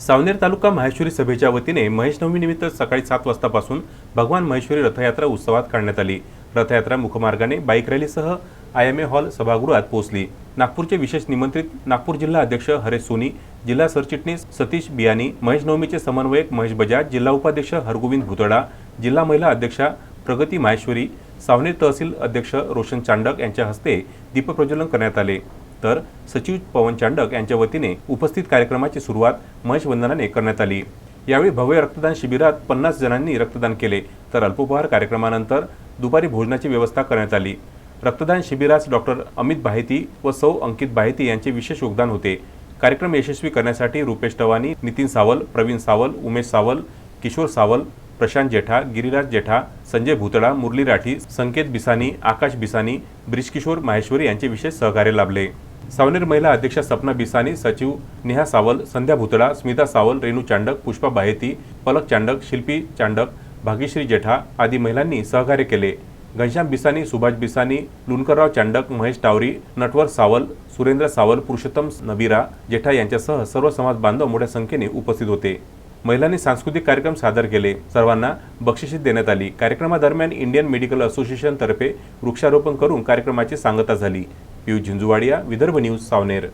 सावनेर तालुका माहेश्वरी सभेच्या वतीने महेश नवमीनिमित्त सकाळी सात वाजतापासून भगवान महेश्वरी रथयात्रा उत्सवात काढण्यात आली. रथयात्रा मुखमार्गाने बाईक रॅलीसह आय एम ए हॉल सभागृहात पोहोचली. नागपूरचे विशेष निमंत्रित नागपूर जिल्हा अध्यक्ष हरेश सोनी जिल्हा सरचिटणीस सतीश बियानी महेश नवमीचे समन्वयक महेश बजाज जिल्हा उपाध्यक्ष हरगोविंद भुतडा जिल्हा महिला अध्यक्षा प्रगती माहेश्वरी सावनेर तहसील अध्यक्ष रोशन चांडक यांच्या हस्ते दीपप्रज्वलन करण्यात आले. तर सचिव पवन चांडक यांच्या वतीने उपस्थित कार्यक्रमाची सुरुवात महेश वंदनाने करण्यात आली. यावेळी भव्य रक्तदान शिबिरात पन्नास जणांनी रक्तदान केले. तर अल्पोपहार कार्यक्रमानंतर दुपारी भोजनाची व्यवस्था करण्यात आली. रक्तदान शिबिरास डॉक्टर अमित बाहेती व सौ अंकित बाहेती यांचे विशेष योगदान होते. कार्यक्रम यशस्वी करण्यासाठी रुपेश टवानी नितीन सावल प्रवीण सावल उमेश सावल किशोर सावल प्रशांत जेठा गिरिराज जेठा संजय भुतडा मुरली राठी संकेत बिसानी आकाश बिसानी ब्रिजकिशोर माहेश्वरी यांचे विशेष सहकार्य लाभले. सावनेर महिला अध्यक्षा सपना बिसानी सचिव नेहा सावल संध्या भुतडा स्मिता सावल रेणू चांडक पुष्पा बाहेती पलक चांडक शिल्पी चांडक भाग्यश्री जेठा आदी महिलांनी सहकार्य केले. घनश्याम बिसानी सुभाष बिसानी लुणकरराव चांडक महेश टावरी नटवर सावल सुरेंद्र सावल पुरुषोत्तम नबीरा जेठा यांच्यासह सर्व समाज बांधव मोठ्या संख्येने उपस्थित होते. महिलांनी सांस्कृतिक कार्यक्रम सादर केले. सर्वांना बक्षिसे देण्यात आली. कार्यक्रमादरम्यान इंडियन मेडिकल असोसिएशनतर्फे वृक्षारोपण करून कार्यक्रमाची सांगता झाली. पियुष झिंजुवाडिया विदर्भ न्यूज सावनेर.